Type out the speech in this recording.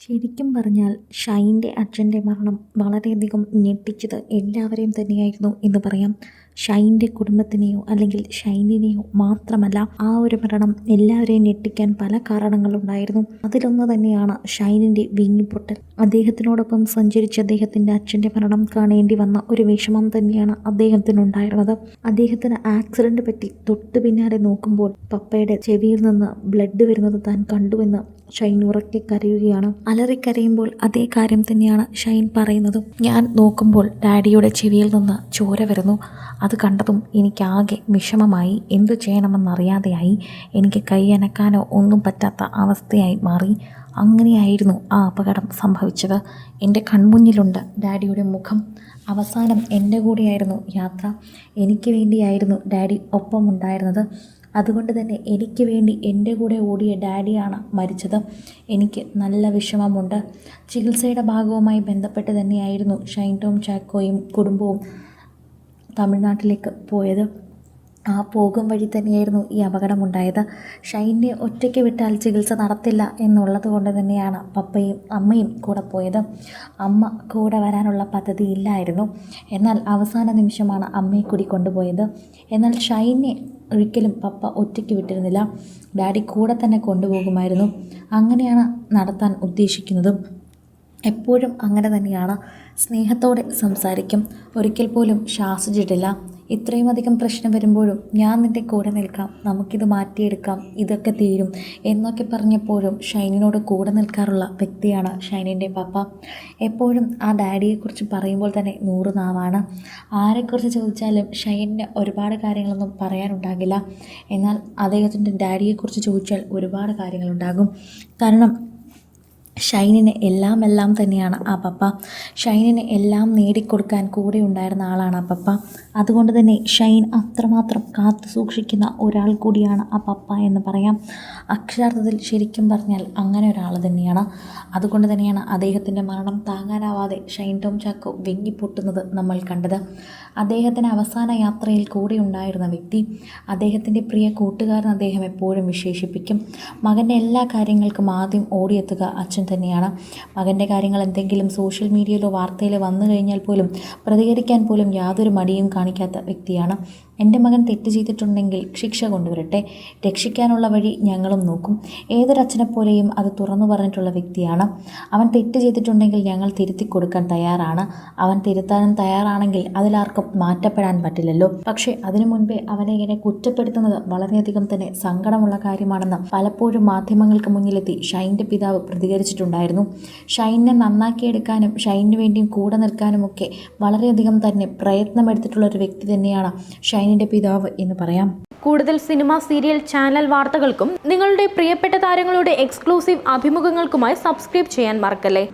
ശരിക്കും പറഞ്ഞാൽ ഷൈന്റെ അച്ഛന്റെ മരണം വളരെയധികം ഞെട്ടിച്ചത് എല്ലാവരെയും തന്നെയായിരുന്നു എന്ന് പറയാം. ഷൈന്റെ കുടുംബത്തിനെയോ അല്ലെങ്കിൽ ഷൈനിനെയോ മാത്രമല്ല ആ ഒരു മരണം എല്ലാവരെയും ഞെട്ടിക്കാൻ പല കാരണങ്ങളുണ്ടായിരുന്നു. അതിലൊന്ന് തന്നെയാണ് ഷൈനിന്റെ വീങ്ങിപ്പൊട്ടൽ അദ്ദേഹത്തിനോടൊപ്പം സഞ്ചരിച്ച അദ്ദേഹത്തിന്റെ അച്ഛന്റെ മരണം കാണേണ്ടി വന്ന ഒരു വിഷമം തന്നെയാണ് അദ്ദേഹത്തിനുണ്ടായിരുന്നത്. അദ്ദേഹത്തിന് ആക്സിഡന്റ് പറ്റി തൊട്ടു പിന്നാലെ നോക്കുമ്പോൾ പപ്പയുടെ ചെവിയിൽ നിന്ന് ബ്ലഡ് വരുന്നത് താൻ കണ്ടുവെന്ന് ഷൈൻ ഉറക്കെ കരയുകയാണ്. അലറിക്കരയുമ്പോൾ അതേ കാര്യം തന്നെയാണ് ഷൈൻ പറയുന്നതും. ഞാൻ നോക്കുമ്പോൾ ഡാഡിയുടെ ചെവിയിൽ നിന്ന് ചോര വരുന്നു. അത് കണ്ടതും എനിക്കാകെ വിഷമമായി. എന്തു ചെയ്യണമെന്നറിയാതെയായി എനിക്ക് കൈ അനക്കാനോ ഒന്നും പറ്റാത്ത അവസ്ഥയായി മാറി. അങ്ങനെയായിരുന്നു ആ അപകടം സംഭവിച്ചത്. എന്റെ കൺമുന്നിലുണ്ട് ഡാഡിയുടെ മുഖം. അവസാനം എന്റെ കൂടെയായിരുന്നു യാത്ര. എനിക്ക് വേണ്ടിയായിരുന്നു ഡാഡി ഒപ്പമുണ്ടായിരുന്നത്. അതുകൊണ്ട് തന്നെ എനിക്ക് വേണ്ടി എന്റെ കൂടെ ഓടിയ ഡാഡിയാണ് മരിച്ചത്. എനിക്ക് നല്ല വിഷമമുണ്ട്. ചികിത്സയുടെ ഭാഗവുമായി ബന്ധപ്പെട്ട് തന്നെയായിരുന്നു ഷൈൻ ടോം ചാക്കോയും കുടുംബവും തമിഴ്നാട്ടിലേക്ക് പോയത്. ആ പോകും വഴി തന്നെയായിരുന്നു ഈ അപകടമുണ്ടായത്. ഷൈനെ ഒറ്റയ്ക്ക് വിട്ടാൽ ചികിത്സ നടത്തില്ല എന്നുള്ളത് കൊണ്ട് തന്നെയാണ് പപ്പയും അമ്മയും കൂടെ പോയത്. അമ്മ കൂടെ വരാനുള്ള പദ്ധതി ഇല്ലായിരുന്നു. എന്നാൽ അവസാന നിമിഷമാണ് അമ്മയെ കൂടി കൊണ്ടുപോയത്. എന്നാൽ ഷൈനെ ഒരിക്കലും പപ്പ ഒറ്റയ്ക്ക് വിട്ടിരുന്നില്ല. ഡാഡി കൂടെ തന്നെ കൊണ്ടുപോകുമായിരുന്നു. അങ്ങനെയാണ് നടത്താൻ ഉദ്ദേശിക്കുന്നതും. എപ്പോഴും അങ്ങനെ തന്നെയാണ്. സ്നേഹത്തോടെ സംസാരിക്കും. ഒരിക്കൽ പോലും ശാസിച്ചിട്ടില്ല ഇത്രയും അധികം പ്രശ്നം വരുമ്പോഴും ഞാൻ നിന്റെ കൂടെ നിൽക്കാം. നമുക്കിത് മാറ്റിയെടുക്കാം. ഇതൊക്കെ തീരും എന്നൊക്കെ പറഞ്ഞപ്പോഴും ഷൈനിനോട് കൂടെ നിൽക്കാറുള്ള വ്യക്തിയാണ് ഷൈനിന്റെ പപ്പ. എപ്പോഴും ആ ഡാഡിയെക്കുറിച്ച് പറയുമ്പോൾ തന്നെ നൂറ് നാവാണ്. ആരെക്കുറിച്ച് ചോദിച്ചാലും ഷൈനിന് ഒരുപാട് കാര്യങ്ങളൊന്നും പറയാനുണ്ടാകില്ല. എന്നാൽ അദ്ദേഹത്തിന്റെ ഡാഡിയെക്കുറിച്ച് ചോദിച്ചാൽ ഒരുപാട് കാര്യങ്ങളുണ്ടാകും. കാരണം ഷൈനിന് എല്ലാം എല്ലാം തന്നെയാണ് ആ പപ്പ ഷൈനിന് എല്ലാം നേടിക്കൊടുക്കാൻ കൂടെ ഉണ്ടായിരുന്ന ആളാണ് ആ പപ്പ അതുകൊണ്ട് തന്നെ ഷൈൻ അത്രമാത്രം കാത്തു സൂക്ഷിക്കുന്ന ഒരാൾ കൂടിയാണ് ആ പപ്പ എന്ന് പറയാം. അക്ഷരാർത്ഥത്തിൽ ശരിക്കും പറഞ്ഞാൽ അങ്ങനെ ഒരാൾ തന്നെയാണ്. അതുകൊണ്ട് തന്നെയാണ് അദ്ദേഹത്തിന്റെ മരണം താങ്ങാനാവാതെ ഷൈൻ ടോം ചാക്കോ വെങ്ങിപ്പൊട്ടുന്നത് നമ്മൾ കണ്ടത്. അദ്ദേഹത്തിന് അവസാന യാത്രയിൽ കൂടെ ഉണ്ടായിരുന്ന വ്യക്തി അദ്ദേഹത്തിന്റെ പ്രിയ കൂട്ടുകാരൻ അദ്ദേഹം എപ്പോഴും വിശേഷിപ്പിക്കും. മകന്റെ എല്ലാ കാര്യങ്ങൾക്കും ആദ്യം ഓടിയെത്തുക അച്ഛൻ തന്നെയാണ്. മകന്റെ കാര്യങ്ങൾ എന്തെങ്കിലും സോഷ്യൽ മീഡിയയിലോ വാർത്തയിലോ വന്നു കഴിഞ്ഞാൽ പോലും പ്രതികരിക്കാൻ പോലും യാതൊരു മടിയും കാണിക്കാത്ത വ്യക്തിയാണ്. എന്റെ മകൻ തെറ്റ് ചെയ്തിട്ടുണ്ടെങ്കിൽ ശിക്ഷ കൊണ്ടുവരട്ടെ. രക്ഷിക്കാനുള്ള വഴി ഞങ്ങളും നോക്കും. ഏതൊരച്ഛനെപ്പോലെയും അത് തുറന്നു പറഞ്ഞിട്ടുള്ള വ്യക്തിയാണ്. അവൻ തെറ്റ് ചെയ്തിട്ടുണ്ടെങ്കിൽ ഞങ്ങൾ തിരുത്തി കൊടുക്കാൻ തയ്യാറാണ്. അവൻ തിരുത്താനും തയ്യാറാണെങ്കിൽ അതിലാർക്കും മാറ്റപ്പെടാൻ പറ്റില്ലല്ലോ. പക്ഷേ അതിനു മുൻപേ അവനെ ഇങ്ങനെ കുറ്റപ്പെടുത്തുന്നത് വളരെയധികം തന്നെ സങ്കടമുള്ള കാര്യമാണെന്ന് പലപ്പോഴും മാധ്യമങ്ങൾക്ക് മുന്നിലെത്തി ഷൈന്റെ പിതാവ് പ്രതികരിച്ചിട്ടുണ്ടായിരുന്നു നന്നാക്കി എടുക്കാനും ഷൈനിന് വേണ്ടിയും കൂടെ നിൽക്കാനും ഒക്കെ വളരെയധികം തന്നെ പ്രയത്നമെടുത്തിട്ടുള്ള ഒരു വ്യക്തി തന്നെയാണ് ഷൈനിന്റെ പിതാവ് എന്ന് പറയാം. കൂടുതൽ സിനിമ സീരിയൽ ചാനൽ വാർത്തകൾക്കും നിങ്ങളുടെ പ്രിയപ്പെട്ട താരങ്ങളുടെ എക്സ്ക്ലൂസീവ് അഭിമുഖങ്ങൾക്കുമായി സബ്സ്ക്രൈബ് ചെയ്യാൻ മറക്കല്ലേ?